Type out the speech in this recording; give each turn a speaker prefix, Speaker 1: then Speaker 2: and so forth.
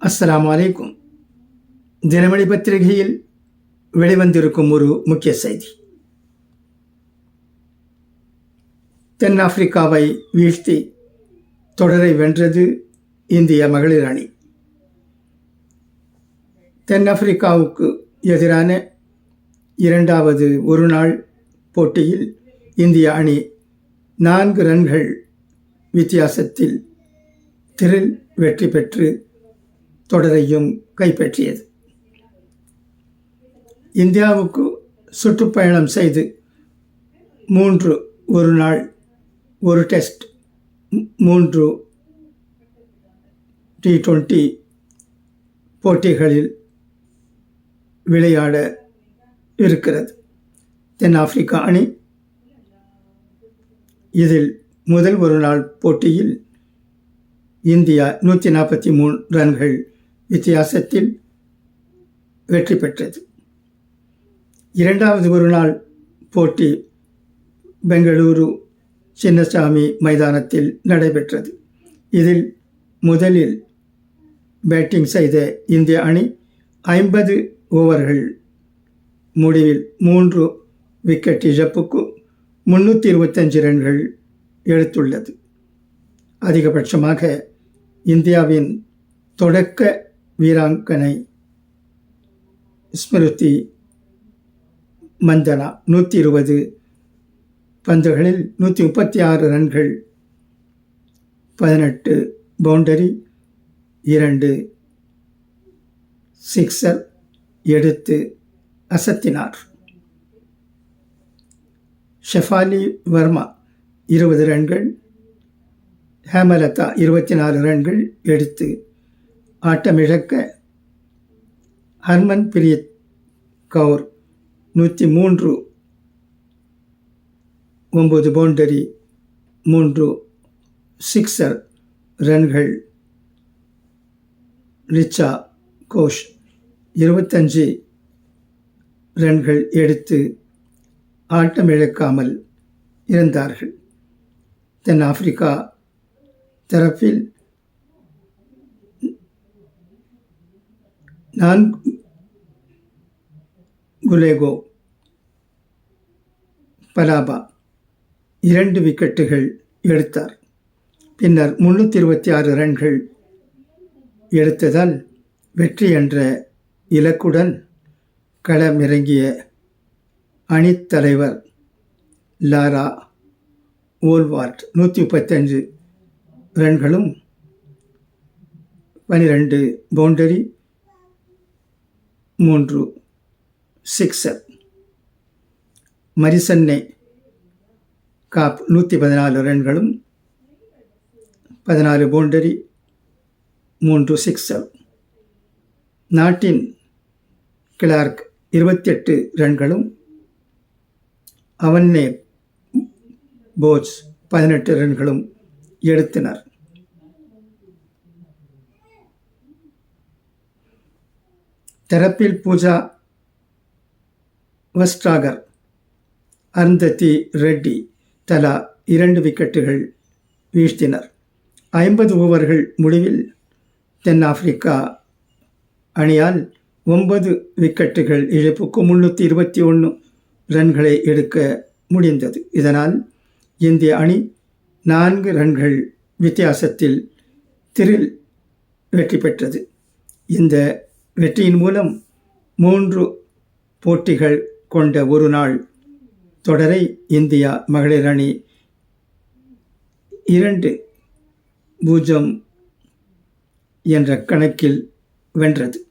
Speaker 1: அஸ்லாம் வலைக்கும் தினமணி பத்திரிகையில் வெளிவந்திருக்கும் ஒரு முக்கிய செய்தி. தென்னாப்பிரிக்காவை வீழ்த்தி தொடரை வென்றது இந்திய மகளிர் அணி. தென்னாப்பிரிக்காவுக்கு எதிரான இரண்டாவது ஒருநாள் போட்டியில் இந்திய அணி நான்கு ரன்கள் வித்தியாசத்தில் திரில் வெற்றி பெற்று தொடரையும் கைப்பற்றியது. இந்தியாவுக்கு சுற்றுப்பயணம் செய்து மூன்று ஒரு நாள் ஒரு டெஸ்ட் மூன்று டி டுவெண்ட்டி போட்டிகளில் விளையாட இருக்கிறது. தென்னாப்பிரிக்கா அணி இதில் முதல் ஒரு நாள் போட்டியில் இந்தியா நூற்றி நாற்பத்தி மூணு ரன்கள் வித்தியாசத்தில் வெற்றி பெற்றது. இரண்டாவது ஒரு நாள் போட்டி பெங்களூரு சின்னசாமி மைதானத்தில் நடைபெற்றது. இதில் முதலில் பேட்டிங் செய்த இந்திய அணி ஐம்பது ஓவர்கள் முடிவில் மூன்று விக்கெட் இழப்புக்கு முன்னூற்றி இருபத்தஞ்சு ரன்கள் எடுத்துள்ளது. அதிகபட்சமாக இந்தியாவின் தொடக்க வீராங்கனை ஸ்மிருதி மந்தனா நூற்றி இருபது பந்துகளில் நூற்றி முப்பத்தி ஆறு ரன்கள் பதினெட்டு பவுண்டரி இரண்டு சிக்ஸர் எடுத்து அசத்தினார். ஷெஃபாலி வர்மா இருபது ரன்கள் ஹேமலதா இருபத்தி நாலு ரன்கள் எடுத்து ஆட்டமிழக்க ஹர்மன் பிரீத் கவுர் நூற்றி மூன்று ஒம்பது பவுண்டரி மூன்று சிக்ஸர் ரன்கள். ரிச்சா கோஷ் இருபத்தஞ்சு ரன்கள் எடுத்து ஆட்டமிழக்காமல் இருந்தார்கள் தென்னாப்பிரிக்கா தரப்பில் நான் குலேகோ. பலாபா. இரண்டு விக்கெட்டுகள் எடுத்தார். பின்னர் முன்னூற்றி இருபத்தி ஆறு ரன்கள் எடுத்ததால் வெற்றி என்ற இலக்குடன் களமிறங்கிய அணித்தலைவர் லாரா ஓல்வார்ட் நூற்றி முப்பத்தஞ்சு ரன்களும் பனிரெண்டு பவுண்டரி மூன்று. சிக்ஸர். மரிசன்னே காப் நூற்றி பதினாலு ரன்களும் பதினாலு பவுண்டரி மூன்று சிக்ஸர். நாட்டின் கிளார்க் இருபத்தெட்டு ரன்களும் அவன்னே போஜ் பதினெட்டு ரன்களும் எடுத்தனர். தெரப்பில் பூஜா வஸ்ட்ராகர் அருந்ததி ரெட்டி தலா இரண்டு விக்கெட்டுகள் வீழ்த்தினர். ஐம்பது ஓவர்கள் முடிவில் தென்னாப்பிரிக்கா அணியால் ஒன்பது விக்கெட்டுகள் இழப்புக்கு முன்னூற்றி இருபத்தி ஒன்று ரன்களை எடுக்க முடிந்தது. இதனால் இந்திய அணி நான்கு ரன்கள் வித்தியாசத்தில் திரில் வெற்றி பெற்றது. இந்த வெற்றியின் மூலம் மூன்று போட்டிகள் கொண்ட ஒரு நாள். தொடரை இந்தியா மகளிர் அணி இரண்டு பூஜ்ஜியம் என்ற கணக்கில் வென்றது.